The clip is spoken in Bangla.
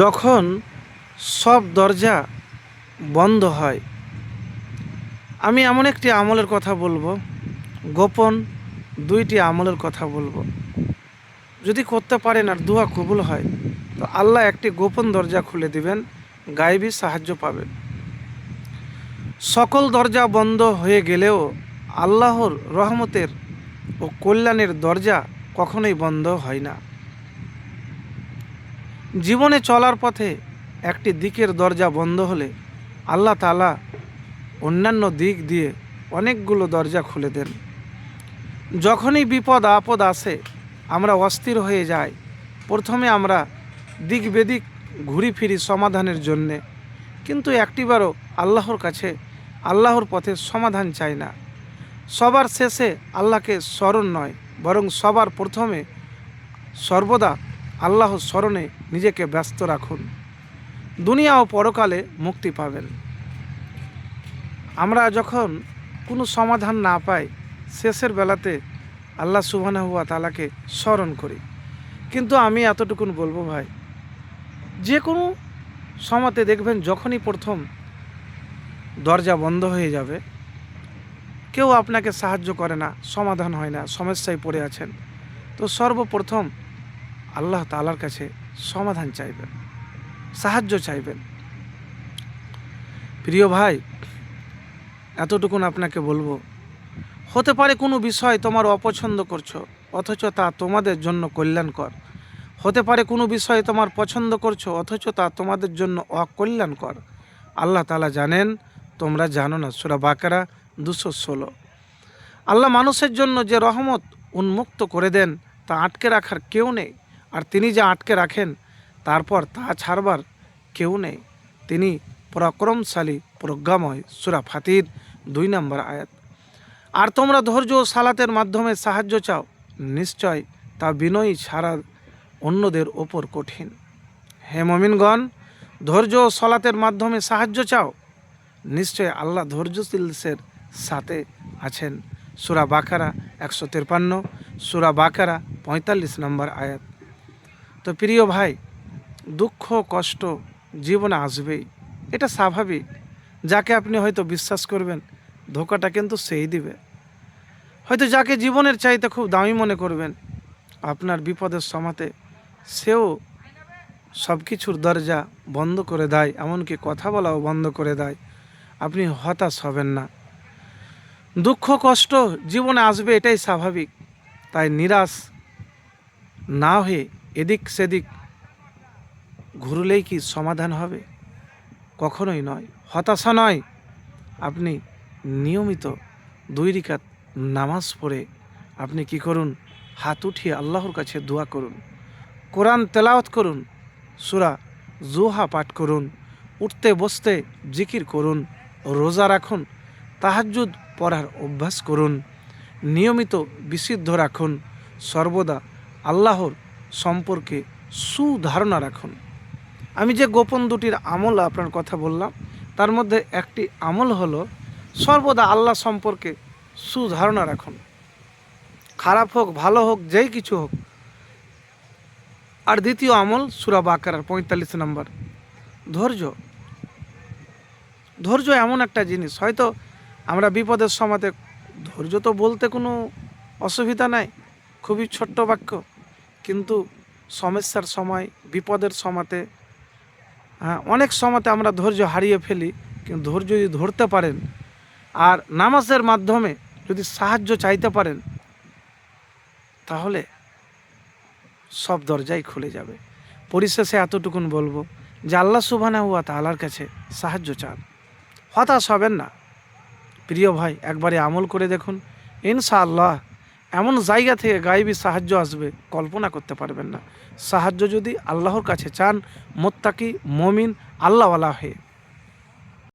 যখন সব দরজা বন্ধ হয়, আমি এমন একটি আমলের কথা বলব, গোপন দুইটি আমলের কথা বলব। যদি করতে পারেন আর দোয়া কবুল হয়, তো আল্লাহ একটি গোপন দরজা খুলে দিবেন, গায়েবী সাহায্য পাবেন। সকল দরজা বন্ধ হয়ে গেলেও আল্লাহর রহমতের ও কল্যাণের দরজা কখনোই বন্ধ হয় না। জীবনে চলার পথে একটি দিকের দরজা বন্ধ হলে আল্লাহ তালা অন্যান্য দিক দিয়ে অনেকগুলো দরজা খুলে দেন। যখনই বিপদ, আপদ আসে, আমরা অস্থির হয়ে যাই। প্রথমে আমরা দিক বেদিক ঘুরি ফিরি সমাধানের জন্যে। কিন্তু একটিবারও আল্লাহর কাছে আল্লাহর পথে সমাধান চাই না। সবার শেষে আল্লাহকে স্মরণ নয়, বরং সবার প্রথমে সর্বদা আল্লাহ স্মরণে নিজেকে ব্যস্ত রাখুন। দুনিয়া ও পরকালে মুক্তি পাবেন। আমরা যখন কোনো সমাধান না পাই, শেষের বেলাতে আল্লাহ সুবানা হুয়া তালাকে স্মরণ করি। কিন্তু আমি এতটুকুন বলব ভাই, যে কোনো সমাতে দেখবেন যখনই প্রথম দরজা বন্ধ হয়ে যাবে, কেউ আপনাকে সাহায্য করে না, সমাধান হয় না, সমস্যায় পড়ে আছেন। তো সর্বপ্রথম আল্লাহ তালার কাছে সমাধান চাইবেন, সাহায্য চাইবেন। প্রিয় ভাই, এতটুকুন আপনাকে বলব, হতে পারে কোনো বিষয় তোমার অপছন্দ করছ, অথচ তা তোমাদের জন্য কল্যাণকর। হতে পারে কোনো বিষয় তোমার পছন্দ করছ, অথচ তা তোমাদের জন্য অকল্যাণকর। আল্লাহ তালা জানেন, তোমরা জানো না, সুরা বাকারা দুশো ষোলো। আল্লাহ মানুষের জন্য যে রহমত উন্মুক্ত করে দেন, তা আটকে রাখার কেউ নেই। আর তিনি যা আটকে রাখেন, তারপর তা ছাড়বার কেউ নেই। তিনি পরাক্রমশালী, প্রজ্ঞাময় সুরা ফাতির, দুই নম্বর আয়াত। আর তোমরা ধৈর্য ও সালাতের মাধ্যমে সাহায্য চাও, নিশ্চয় তা বিনয়ী ছাড়া অন্যদের ওপর কঠিন। হে মমিনগণ, ধৈর্য ও সলাতের মাধ্যমে সাহায্য চাও। নিশ্চয় আল্লাহ ধৈর্যশীলসের সাথে আছেন। সুরা বাকারা একশো তেপান্ন সুরা বাকারা পঁয়তাল্লিশ নম্বর আয়াত। তো প্রিয় ভাই, দুঃখ, কষ্ট জীবনে আসবেই। এটা স্বাভাবিক। যাকে আপনি হয়তো বিশ্বাস করবেন, ধোকাটা কিন্তু সেই দিবে। হয়তো যাকে জীবনের চাইতে খুব দামি মনে করবেন, আপনার বিপদের সমাতে সেও সব কিছুর দরজা বন্ধ করে দেয়, এমনকি কথা বলাও বন্ধ করে দেয়। আপনি হতাশ হবেন না। দুঃখ, কষ্ট জীবনে আসবে, এটাই স্বাভাবিক। তাই নিরাশ না হয়ে এদিক সেদিক ঘুরলেই কি সমাধান হবে? কখনোই নয়। হতাশা নয়। আপনি নিয়মিত দুই রিকাত নামাজ পড়ে আপনি কি করুন? হাত উঠিয়ে আল্লাহর কাছে দোয়া করুন। কোরআন তেলাওয়াত করুন। সুরা জুহা পাঠ করুন। উঠতে বসতে জিকির করুন। রোজা রাখুন। তাহাজ্জুদ পড়ার অভ্যাস করুন। নিয়মিত বিশুদ্ধ রাখুন। সর্বদা আল্লাহর সম্পর্কে সুধারণা রাখুন। আমি যে গোপন দুটির আমল আপনার কথা বললাম, তার মধ্যে একটি আমল হলো সর্বদা আল্লাহ সম্পর্কে সুধারণা রাখুন। খারাপ হোক, ভালো হোক, যেই কিছু হোক। আর দ্বিতীয় আমল সুরা বাকারার পঁয়তাল্লিশ নম্বর। ধৈর্য। ধৈর্য এমন একটা জিনিস, হয়তো আমরা বিপদের সময়তে ধৈর্য তো বলতে কোনো অসুবিধা নাই, খুবই ছোট্ট বাক্য। কিন্তু সমস্যার সময়, বিপদের সময়তে হ্যাঁ অনেক সময়তে আমরা ধৈর্য হারিয়ে ফেলি, কিন্তু ধৈর্য যদি ধরতে পারেন আর নামাজের মাধ্যমে যদি সাহায্য চাইতে পারেন, তাহলে সব দরজাই খুলে যাবে। পরিশেষে এতটুকুন বলব যে আল্লাহ সুবানা হুয়া তালার কাছে সাহায্য চান। হতাশ হবেন না। প্রিয় ভাই, একবারে আমল করে দেখুন। ইনশাআল্লাহ এমন জায়গা থেকে গায়েবি সাহায্য আসবে, কল্পনা করতে পারবেন না। সাহায্য যদি আল্লাহর কাছে চান, মোত্তাকি, মমিন, আল্লাহওয়ালা হয়ে।